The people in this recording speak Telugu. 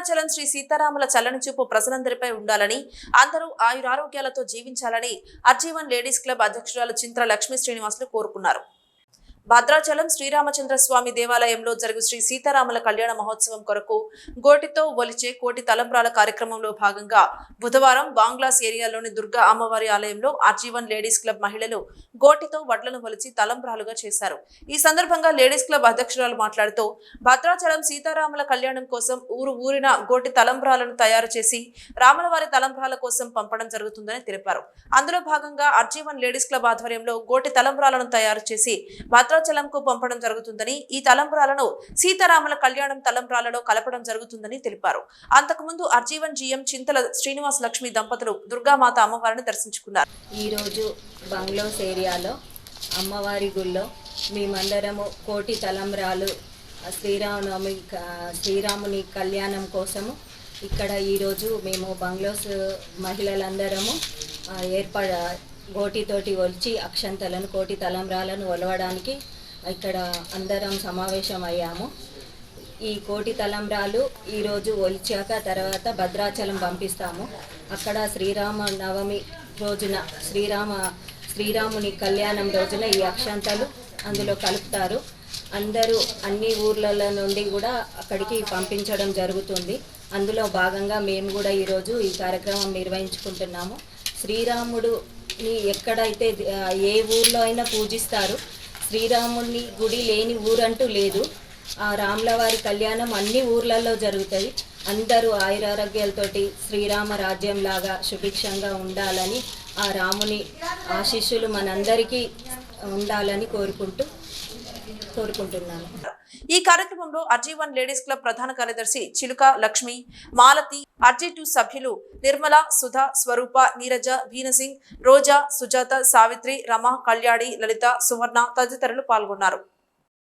అరుణాచలం శ్రీ సీతారాముల చల్లని చూపు ప్రజలందరిపై ఉండాలని అందరూ ఆయురారోగ్యాలతో జీవించాలని అర్జీవన్ లేడీస్ క్లబ్ అధ్యక్షురాలు చింత్ర లక్ష్మీ శ్రీనివాసులు కోరుకున్నారు. భద్రాచలం శ్రీరామచంద్ర స్వామి దేవాలయంలో జరుగు శ్రీ సీతారాముల కళ్యాణ మహోత్సవం కొరకు గోటితో ఒలిచే కోటి తలంబ్రాల కార్యక్రమంలో భాగంగా బుధవారం బాంగ్లాస్ ఏరియాలోని దుర్గా అమ్మవారి ఆలయంలో ఆర్జీవన్ లేడీస్ క్లబ్ మహిళలు గోటితో వడ్లను ఒలిచి తలంబ్రాలుగా చేశారు. ఈ సందర్భంగా లేడీస్ క్లబ్ అధ్యక్షురాలు మాట్లాడుతూ భద్రాచలం సీతారాముల కళ్యాణం కోసం ఊరు ఊరిన గోటి తలంబ్రాలను తయారు చేసి రాములవారి తలంబ్రాల కోసం పంపడం జరుగుతుందని తెలిపారు. అందులో భాగంగా అర్జీవన్ లేడీస్ క్లబ్ ఆధ్వర్యంలో గోటి తలంబ్రాలను తయారు చేసి భద్రాచలంకు పంపడం జరుగుతుందని ఈ తలంబ్రాలను సీతారాముల కళ్యాణం తలంబ్రాలలో కలపడం జరుగుతుందని తెలిపారు. అంతకుముందు అర్జీవన్ జీఎం చింతల శ్రీనివాస లక్ష్మి దంపతులు దుర్గామాత అమ్మవారిని దర్శించుకున్నారు. ఈరోజు బంగ్లోస్ ఏరియాలో అమ్మవారి గుళ్ళో మేమందరము కోటి తలంబ్రాలు శ్రీరామనవమి శ్రీరాముని కళ్యాణం కోసము ఇక్కడ ఈరోజు మేము బంగ్లోస్ మహిళలందరము ఏర్పడ గోటితోటి ఒలిచి అక్షంతలను కోటి తలంబ్రాలను ఒలవడానికి ఇక్కడ అందరం సమావేశం అయ్యాము ఈ కోటి తలంబ్రాలు ఈరోజు ఒలిచాక తర్వాత భద్రాచలం పంపిస్తాము. అక్కడ శ్రీరామ నవమి రోజున శ్రీరామ శ్రీరాముని కళ్యాణం రోజున ఈ అక్షంతలు అందులో కలుపుతారు. అందరూ అన్ని ఊర్లలో నుండి కూడా అక్కడికి పంపించడం జరుగుతుంది. అందులో భాగంగా మేము కూడా ఈరోజు ఈ కార్యక్రమం నిర్వహించుకుంటున్నాము. శ్రీరాముడు ని ఎక్కడైతే ఏ ఊర్లో అయినా పూజిస్తారు. శ్రీరాముని గుడి లేని ఊరంటూ లేదు. ఆ రాములవారి కళ్యాణం అన్ని ఊర్లలో జరుగుతుంది అందరూ ఆయురారోగ్యాలతోటి శ్రీరామ రాజ్యం లాగా సుభిక్షంగా ఉండాలని ఆ రాముని ఆశీస్సులు మనందరికీ ఉండాలని కోరుకుంటూ కోరుకుంటున్నాను. ఈ కార్యక్రమంలో అర్జీ వన్ లేడీస్ క్లబ్ ప్రధాన కార్యదర్శి చిలుక లక్ష్మి మాలతి అర్జీ టూ సభ్యులు నిర్మల సుధా స్వరూప నీరజ భీనసింగ్ రోజా సుజాత సావిత్రి రమ కళ్యాణి లలిత సువర్ణ తదితరులు పాల్గొన్నారు.